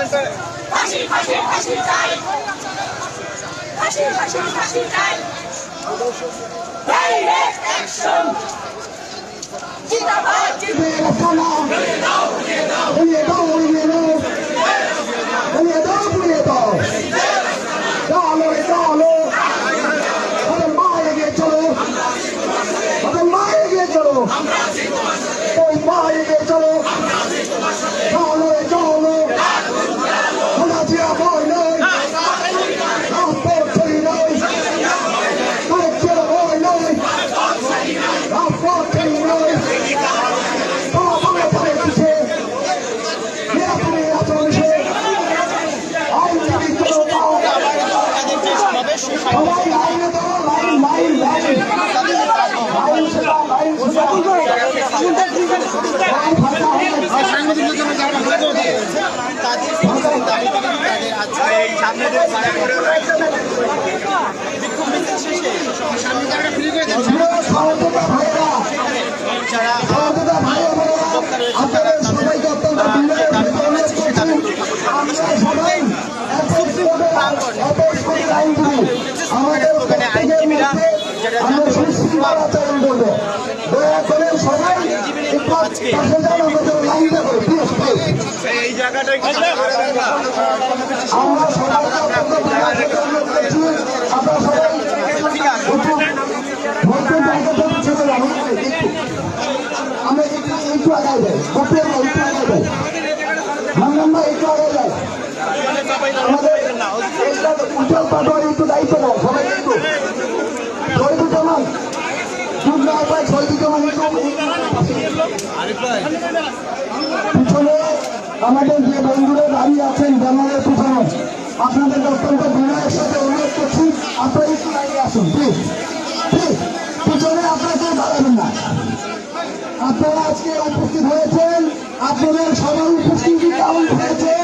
ফাঁসি ফাঁসি ফাঁসি চাই ফাঁসি ফাঁসি ফাঁসি চাই ডাইরেক্ট অ্যাকশন জিন্দাবাদ জিন্দাবাদ আপনাদের সবাইকে অত্যন্ত আমরা সবাই আমাদের আমরা সুশৃঙ্খল আচরণ করব। দয়া করে সবাই আমরা একটু আমাদের লাইনটা করে প্লিজ প্লিজ। এই জায়গাটা একটু করে দেন না আমরা সবাইকে অত্যন্ত বিনয়ের সাথে অনুরোধ করছি আপনারা সবাই একটু ভোটের জায়গাটা ছেড়ে যান একটু আমরা একটু একটু আগাই যাই ভোটের একটু আগাই যাই মানলাম না একটু আগাই যাই আমাদের এটা উজ্জ্বল পাটোয়ারি একটু দায়িত্ব দাও সবাই একটু শহীদুজ্জামান দুর্গা উপায় পিছনে আমাদের যে বন্ধুরা দাঁড়িয়ে আছেন ব্যানারের পিছনে আপনাদের অত্যন্ত বিনয়ের সাথে অনুরোধ করছি আপনারা একটু দাঁড়িয়ে আসুন প্লিজ প্লিজ পিছনে আপনারা কেউ দাঁড়াবেন না আপনারা আজকে উপস্থিত হয়েছেন। আপনাদের সবার উপস্থিতি কেমন হয়েছে